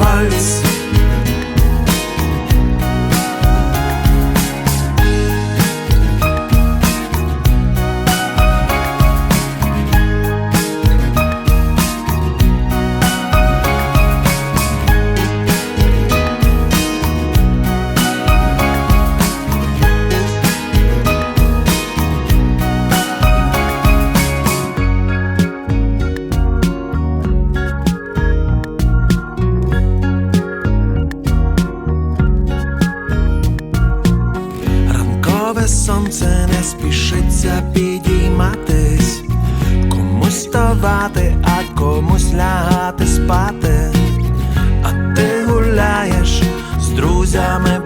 Останній сонце не спішиться підійматись, комусь ставати, а комусь лягати спати. А ти гуляєш з друзями